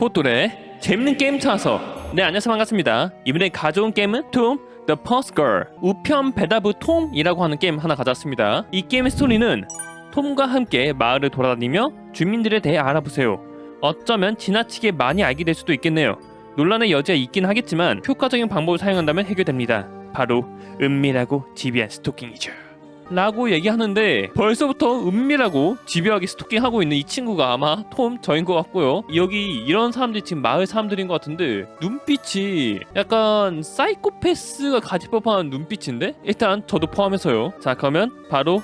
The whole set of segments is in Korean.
포토레 재밌는 게임 찾아서. 네 안녕하세요. 반갑습니다. 이번에 가져온 게임은 톰 The Post Girl 우편 배달부 톰이라고 하는 게임 하나 가져왔습니다. 이 게임의 스토리는 톰과 함께 마을을 돌아다니며 주민들에 대해 알아보세요. 어쩌면 지나치게 많이 알게 될 수도 있겠네요. 논란의 여지가 있긴 하겠지만 효과적인 방법을 사용한다면 해결됩니다. 바로 은밀하고 집요한 스토킹이죠 라고 얘기하는데 벌써부터 은밀하고 집요하게 스토킹하고 있는 이 친구가 아마 톰 저인 것 같고요 여기 이런 사람들이 지금 마을 사람들인 것 같은데 눈빛이 약간 사이코패스가 가질 법한 눈빛인데 일단 저도 포함해서요 자 그러면 바로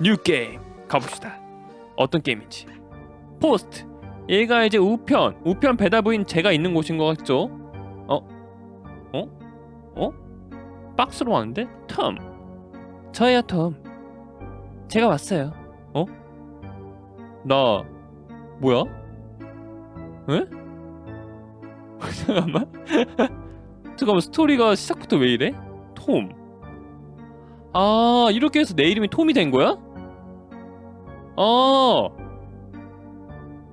뉴 게임 가봅시다 어떤 게임인지 포스트 얘가 이제 우편 우편 배달부인 제가 있는 곳인 것 같죠 어? 어? 어? 박스로 왔는데? 톰 저예요 톰 제가 왔어요 어? 나 뭐야? 에? 잠깐만 잠깐만 스토리가 시작부터 왜 이래? 톰 아, 이렇게 해서 내 이름이 톰이 된 거야? 아.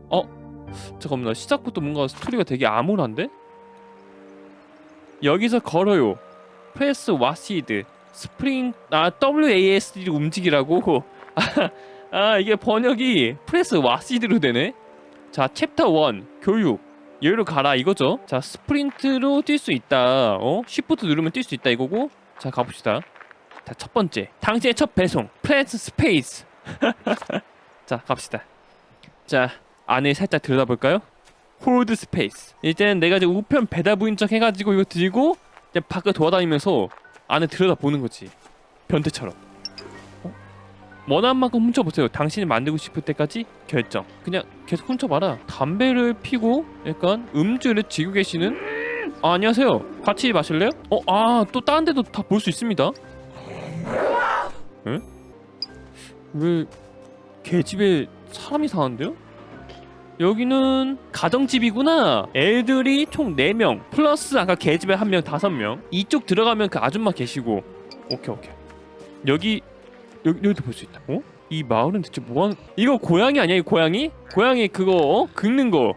어. 잠깐만, 나 시작부터 뭔가 스토리가 되게 암울한데? 여기서 걸어요. 프레스 와시드. 스프링, 아, WASD를 움직이라고? 아, 아, 이게 번역이 프레스 와시드로 되네? 자, 챕터 1. 교육. 여기로 가라 이거죠? 자, 스프린트로 뛸 수 있다. 어? 쉬프트 누르면 뛸 수 있다 이거고? 자, 가봅시다. 자, 첫 번째. 당신의 첫 배송. 프레스 스페이스. 자, 갑시다. 자, 안에 살짝 들여다볼까요? 홀드 스페이스. 이제는 내가 이제 우편 배달부인 척 해가지고 이거 들고 이제 밖을 돌아다니면서 안에 들여다보는 거지. 변태처럼. 어? 원하는 만큼 훔쳐보세요. 당신이 만들고 싶을 때까지 결정. 그냥 계속 훔쳐봐라. 담배를 피고 약간 음주를 지고 계시는 아, 안녕하세요. 같이 마실래요? 어, 아, 또 다른 데도 다 볼 수 있습니다. 에? 왜 개집에 사람이 사는데요? 여기는 가정집이구나. 애들이 총 4명 플러스 아까 개집에 한명 5명. 이쪽 들어가면 그 아줌마 계시고. 오케이 오케이. 여기 여기 여기도 볼 수 있다. 어? 이 마을은 대체 뭐하는 이거 고양이 아니야? 이 고양이? 고양이 그거 어? 긁는 거.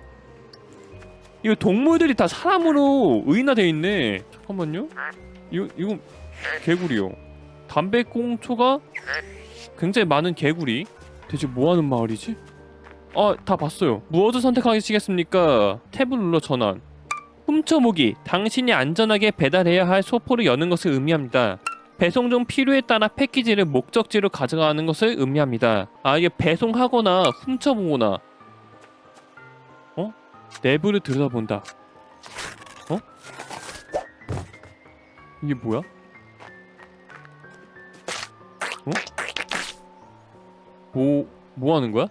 이거 동물들이 다 사람으로 의인화돼 있네. 잠깐만요. 이거 이거 개구리요. 담배꽁초가 굉장히 많은 개구리. 대체 뭐 하는 마을이지? 아, 다 봤어요. 무엇을 선택하시겠습니까? 탭을 눌러 전환. 훔쳐보기. 당신이 안전하게 배달해야 할 소포를 여는 것을 의미합니다. 배송 중 필요에 따라 패키지를 목적지로 가져가는 것을 의미합니다. 아, 이게 배송하거나 훔쳐보거나. 어? 내부를 들여다본다. 어? 이게 뭐야? 어? 뭐, 뭐 하는 거야?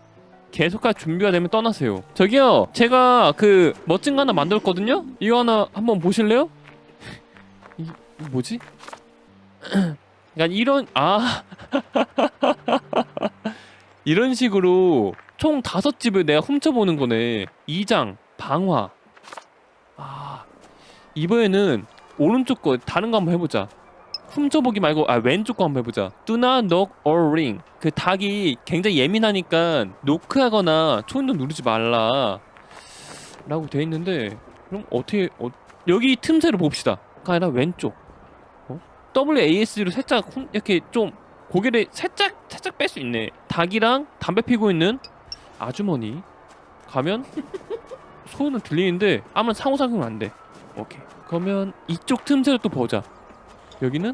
계속할 준비가 되면 떠나세요. 저기요, 제가 그 멋진 거 하나 만들었거든요? 이거 하나 한번 보실래요? 이, 이 뭐지? 그러니까 이런, 아. 이런 식으로 총 다섯 집을 내가 훔쳐보는 거네. 2장, 방화. 아, 이번에는 오른쪽 거, 다른 거 한번 해보자. 훔쳐보기 말고 아 왼쪽 거 한번 해보자. Do not knock or ring. 그 닭이 굉장히 예민하니까 노크하거나 초인종 누르지 말라. 라고 돼 있는데 그럼 어떻게 어, 여기 틈새로 봅시다. 가 아니라 왼쪽. 어? WASD로 살짝 훔, 이렇게 좀 고개를 살짝 살짝 뺄 수 있네. 닭이랑 담배 피고 있는 아주머니 가면 소리는 들리는데 아무런 상호작용 안 돼. 오케이. 그러면 이쪽 틈새로 또 보자. 여기는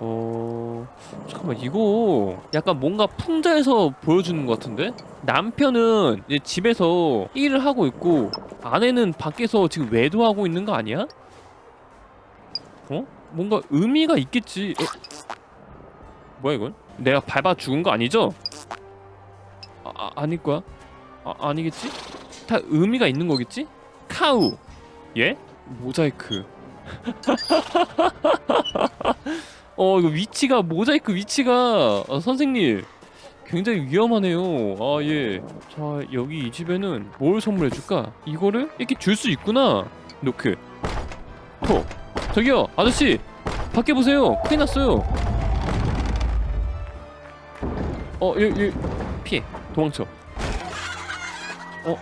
어 잠깐만 이거 약간 뭔가 풍자에서 보여주는 것 같은데 남편은 이제 집에서 일을 하고 있고 아내는 밖에서 지금 외도하고 있는 거 아니야? 어 뭔가 의미가 있겠지 어? 뭐야 이건 내가 밟아 죽은 거 아니죠? 아, 아 아닐 거야 아 아니겠지? 다 의미가 있는 거겠지? 카우 예 모자이크 어 이거 위치가 모자이크 위치가 어, 선생님. 굉장히 위험하네요. 아 예 자 여기 이 집에는 뭘 선물해 줄까? 이거를 이렇게 줄 수 있구나. 노크. 톡 저기요 아저씨. 밖에 보세요. 큰일 났어요. 어얘얘 피해. 도망쳐. 어?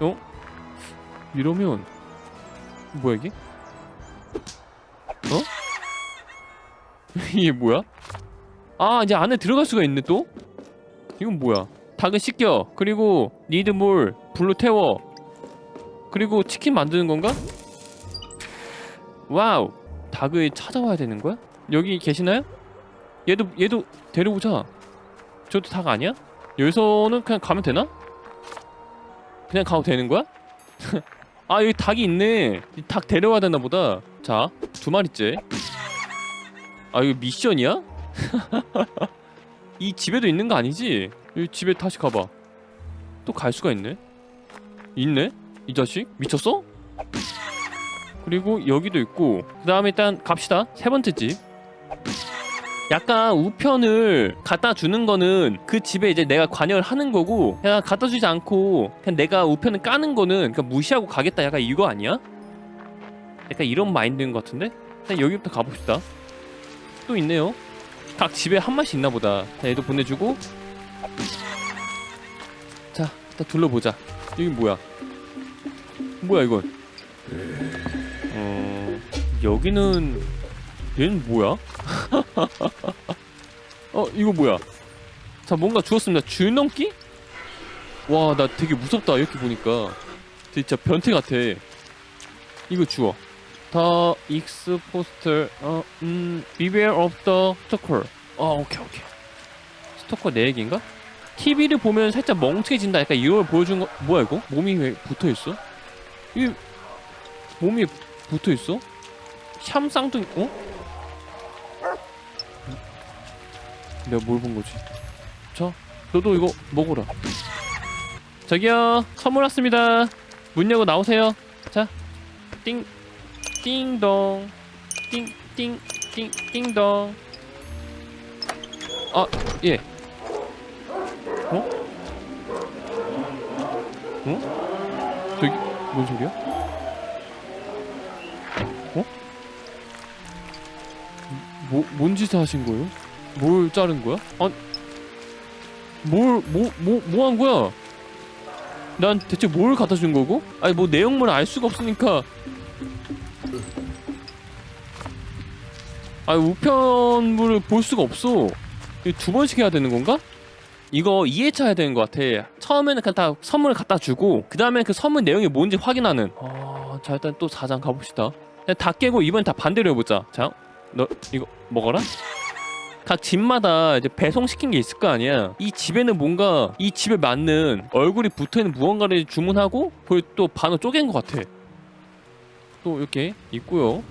어? 이러면 뭐야 이게? 어? 이게 뭐야? 아 이제 안에 들어갈 수가 있네 또? 이건 뭐야? 닭은 씻겨 그리고 니드몰 불로 태워 그리고 치킨 만드는 건가? 와우 닭을 찾아와야 되는 거야? 여기 계시나요? 얘도 얘도 데려오자 저도 닭 아니야? 여기서는 그냥 가면 되나? 그냥 가도 되는 거야? 아 여기 닭이 있네 이닭 데려와야 되나 보다 자 두 마리째 아 이거 미션이야? 이 집에도 있는 거 아니지? 이 집에 다시 가봐 또 갈 수가 있네 있네? 이 자식? 미쳤어? 그리고 여기도 있고 그 다음에 일단 갑시다 세 번째 집 약간 우편을 갖다 주는 거는 그 집에 이제 내가 관여를 하는 거고 그냥 갖다 주지 않고 그냥 내가 우편을 까는 거는 그냥 무시하고 가겠다. 약간 이거 아니야? 약간 이런 마인드인 것 같은데? 일단 여기부터 가봅시다. 또 있네요. 각 집에 한 마씩 있나 보다. 자 얘도 보내주고. 자 일단 둘러보자. 여기 뭐야? 뭐야 이건? 어... 여기는 얘는 뭐야? 어 이거 뭐야? 자 뭔가 주웠습니다. 줄넘기? 와 나 되게 무섭다 이렇게 보니까 진짜 변태 같아. 이거 주워. 더 익스 포스터 어음 beware of the. 아 오케이 오케이. 스토커 내 얘기인가? TV를 보면 살짝 멍청해진다. 약간 이걸 보여준 거 뭐야 이거? 몸이 왜 붙어 있어? 이 몸이 붙어 있어? 샴 쌍둥이 어? 내가 뭘 본 거지? 자, 너도 이거 먹어라. 저기요, 선물 왔습니다. 문 열고 나오세요. 자, 띵, 띵동, 띵, 띵, 띵, 띵동. 아, 예. 어? 어? 저기 뭔 소리야? 어? 뭐, 뭔 짓을 하신 거예요? 뭘 자른 거야? 아, 뭘, 뭐, 뭐, 뭐 한 거야? 난 대체 뭘 갖다 준 거고? 아니, 뭐 내용물 알 수가 없으니까. 아, 우편물을 볼 수가 없어. 두 번씩 해야 되는 건가? 이거 2회차 해야 되는 것 같아. 처음에는 그냥 다 선물을 갖다 주고, 그 다음에 그 선물 내용이 뭔지 확인하는. 아, 자, 일단 또 4장 가봅시다. 그냥 다 깨고 이번엔 다 반대로 해보자. 자, 너 이거 먹어라? 각 집마다 이제 배송시킨 게 있을 거 아니야. 이 집에는 뭔가 이 집에 맞는 얼굴이 붙어 있는 무언가를 주문하고 그걸 또 반으로 쪼갠 것 같아. 또 이렇게 있고요.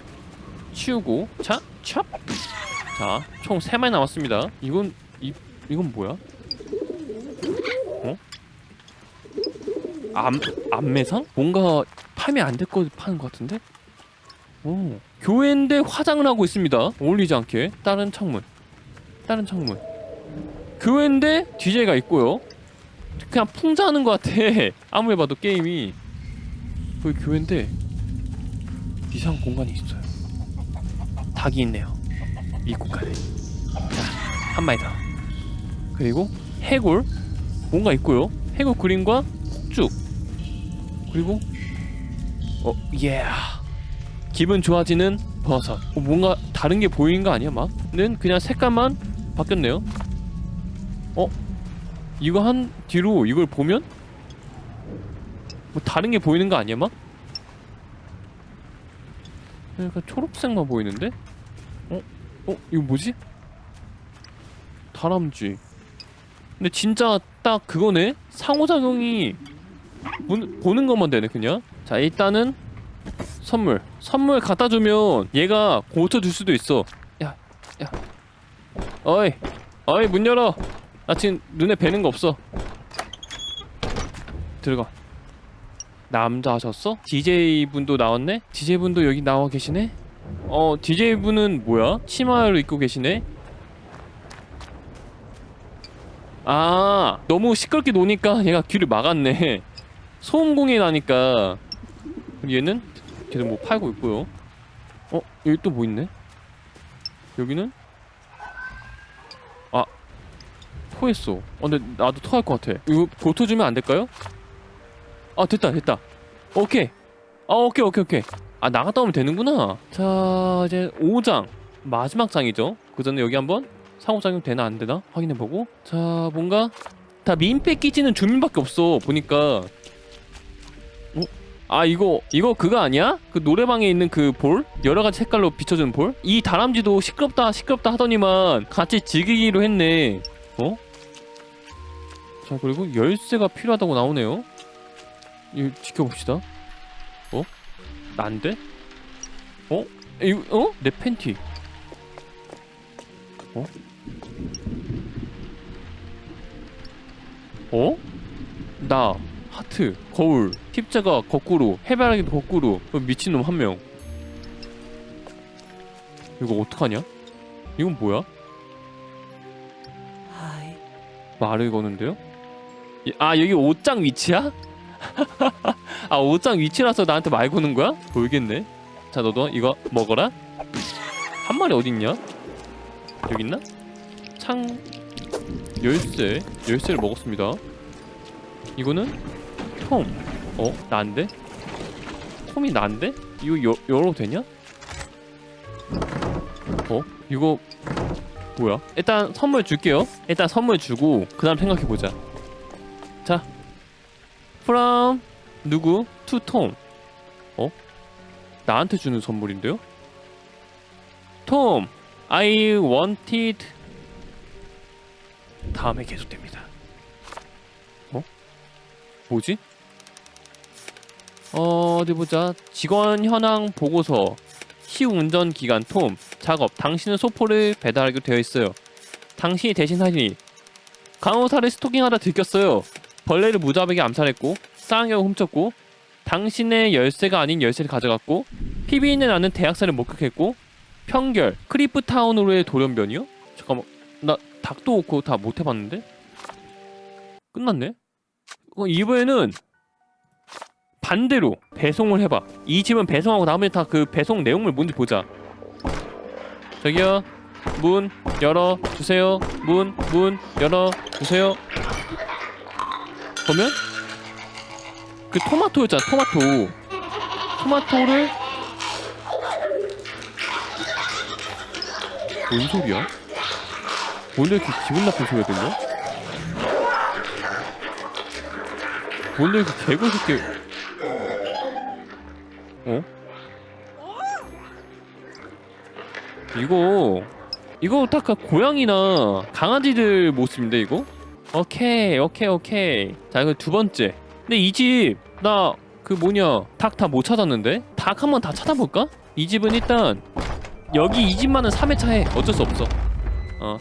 치우고 차, 찹. 자, 총세 마리 남았습니다. 이건 이 이건 뭐야? 어? 암 암매상? 뭔가 판매 안될거 파는 것 같은데? 오. 교회인데 화장을 하고 있습니다. 어울리지 않게 다른 창문. 다른 창문. 교회인데 DJ가 있고요. 그냥 풍자하는 것 같아. 아무리 봐도 게임이 거기 교회인데 이상한 공간이 있어요. 닭이 있네요. 입구간에. 자, 한 마리 더. 그리고 해골 뭔가 있고요. 해골 그림과 쭉. 그리고 어, 예. 기분 좋아지는 버섯. 어, 뭔가 다른 게 보이는 거 아니야, 막? 는 그냥 색깔만 바뀌었네요. 어? 이거 한 뒤로 이걸 보면 뭐 다른 게 보이는 거 아니야, 막? 약간 초록색만 보이는데? 어? 어? 이거 뭐지? 다람쥐. 근데 진짜 딱 그거네? 상호작용이 본- 보는 것만 되네, 그냥. 자, 일단은 선물. 선물 갖다 주면 얘가 고쳐줄 수도 있어. 어이, 어이 문 열어. 나 지금 눈에 뵈는 거 없어. 들어가. 남자 하셨어? DJ 분도 나왔네? DJ 분도 여기 나와 계시네? 어, DJ 분은 뭐야? 치마를 입고 계시네? 아, 너무 시끄럽게 노니까 얘가 귀를 막았네. 소음공해 나니까. 얘는 계속 뭐 팔고 있고요. 어 여기 또 뭐 있네? 여기는 아 토했어. 어 근데 나도 토할 것 같아. 이거 고쳐주면 안 될까요? 아 됐다 됐다 오케이 아 오케이 오케이 오케이 아 나갔다 오면 되는구나 자 이제 5장 마지막 장이죠 그 전에 여기 한번 상호작용 되나 안 되나 확인해보고 자 뭔가 다 민폐 끼치는 주민밖에 없어 보니까 어? 아 이거 이거 그거 아니야? 그 노래방에 있는 그 볼? 여러 가지 색깔로 비춰주는 볼? 이 다람쥐도 시끄럽다 시끄럽다 하더니만 같이 즐기기로 했네 어? 자 그리고 열쇠가 필요하다고 나오네요 이거 지켜봅시다 어? 난데? 어? 이거 어? 내 팬티 어? 어? 나 하트 거울 십자가 거꾸로 해바라기 거꾸로 어, 미친놈 한명 이거 어떡하냐? 이건 뭐야? 말을 거는데요? 이- 아 여기 옷장 위치야? 아 옷장 위치라서 나한테 말 거는 거야? 모르겠네 자 너도 이거 먹어라 한 마리 어딨냐? 여기 있나? 창 열쇠 열쇠를 먹었습니다 이거는 톰 어? 나인데? 톰이 나인데? 이거 여, 열어도 되냐? 어? 이거 뭐야? 일단 선물 줄게요. 일단 선물 주고 그 다음 생각해 보자. 자, from 누구? to. 어? 나한테 주는 선물인데요? Tom, I wanted. 다음에 계속됩니다. 어? 뭐지? 어, 어디 보자. 직원 현황 보고서. 시운전 기간 톰 작업 당신은 소포를 배달하기로 되어 있어요. 당신이 대신하니 간호사를 스토킹하다 들켰어요. 벌레를 무자비하게 암살했고 쌍욕을 훔쳤고 당신의 열쇠가 아닌 열쇠를 가져갔고 피비인내 나는 대학살을 목격했고 평결 크리프타운으로의 돌연변이요? 잠깐만 나 닭도 그거 다 못해봤는데 끝났네? 어, 이번에는 반대로 배송을 해봐. 이 집은 배송하고 나머지 다그 배송 내용물 뭔지 보자. 저기요, 문 열어 주세요. 문, 문 열어 주세요. 보면 그 토마토였잖아, 토마토. 토마토를 뭔 소리야? 원래 이렇게 기분 나쁜 소리가 들려? 원래 이렇게 개고쉽게 어? 이거 이거 딱그 고양이나 강아지들 모습인데 이거? 오케이 오케이 오케이. 자 이거 두 번째. 근데 이 집 나 그 뭐냐 닭 다 못 찾았는데? 닭 한번 다 찾아볼까? 이 집은 일단 여기 이 집만은 3회차 해. 어쩔 수 없어. 어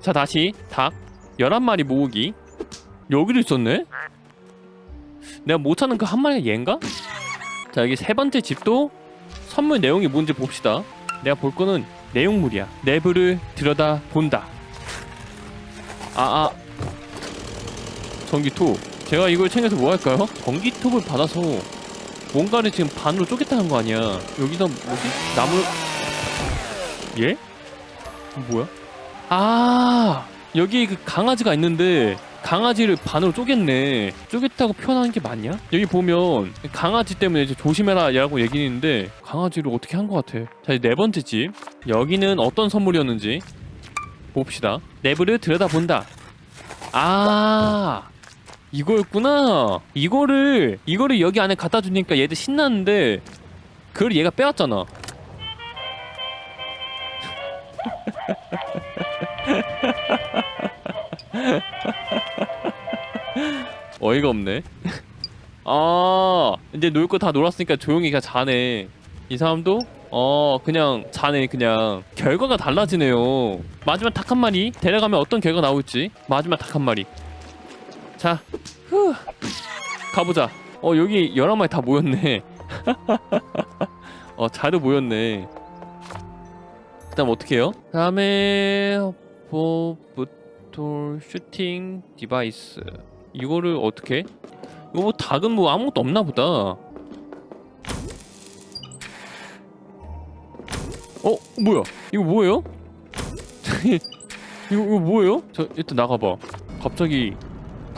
자 다시. 닭. 11마리 모으기. 여기도 있었네? 내가 못 찾는 그 한 마리가 얘인가? 자 여기 세 번째 집도 선물 내용이 뭔지 봅시다. 내가 볼 거는 내용물이야. 내부를 들여다 본다. 아아 전기톱 제가 이걸 챙겨서 뭐 할까요? 전기톱을 받아서 뭔가를 지금 반으로 쪼갰다는 거 아니야 여기다 뭐지? 나무 예? 뭐야? 아 여기 그 강아지가 있는데 강아지를 반으로 쪼갰네. 쪼갰다고 표현하는 게 맞냐? 여기 보면 강아지 때문에 이제 조심해라 라고 얘기했는데 강아지를 어떻게 한 것 같아. 자, 이제 네 번째 집. 여기는 어떤 선물이었는지 봅시다. 내부를 들여다본다. 아, 이거였구나. 이거를 이거를 여기 안에 갖다 주니까 얘들 신났는데 그걸 얘가 빼왔잖아. 어이가 없네. 아 이제 놀 거 다 놀았으니까 조용히 그냥 자네. 이 사람도 어 그냥 자네 그냥 결과가 달라지네요. 마지막 닭 한 마리 데려가면 어떤 결과 나올지 마지막 닭 한 마리. 자, 후 가보자. 어 여기 열한 마리 다 모였네. 어 자료 모였네. 그 다음 어떻게 해요? 다음에 보부톨 슈팅 디바이스 이거를 어떻게? 이거 뭐 닭은 뭐 아무것도 없나 보다. 어 뭐야? 이거 뭐예요? 이거 이거 뭐예요? 저 일단 나가봐. 갑자기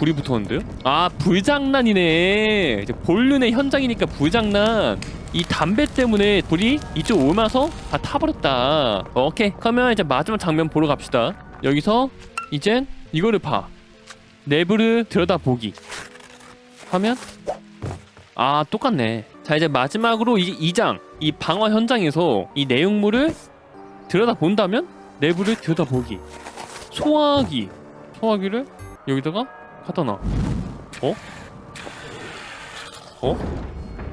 불이 붙었는데요? 아 불장난이네. 이제 본륜의 현장이니까 불장난. 이 담배 때문에 불이 이쪽 오면서 다 타버렸다. 오케이. 그러면 이제 마지막 장면 보러 갑시다. 여기서 이젠 이거를 봐. 내부를 들여다보기. 하면? 아 똑같네. 자 이제 마지막으로 이, 이장이 방화 현장에서 이 내용물을 들여다본다면 내부를 들여다보기. 소화기. 소화기를 여기다가 놔 어? 어?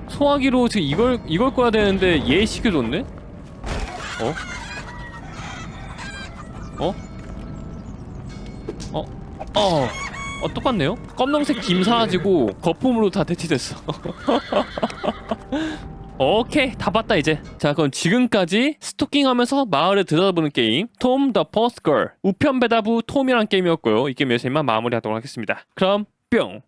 소화기로 지금 이걸 이걸 꺼야 되는데 얘 시켜줬네? 어? 어? 어? 어? 어 똑같네요? 검정색 김 사라지고 거품으로 다 대체됐어 오케이 다 봤다 이제. 자 그럼 지금까지 스토킹하면서 마을을 들여다보는 게임 톰 더 퍼스트 걸 우편 배다부 톰이란 게임이었고요. 이 게임 여기서 이만 마무리하도록 하겠습니다. 그럼 뿅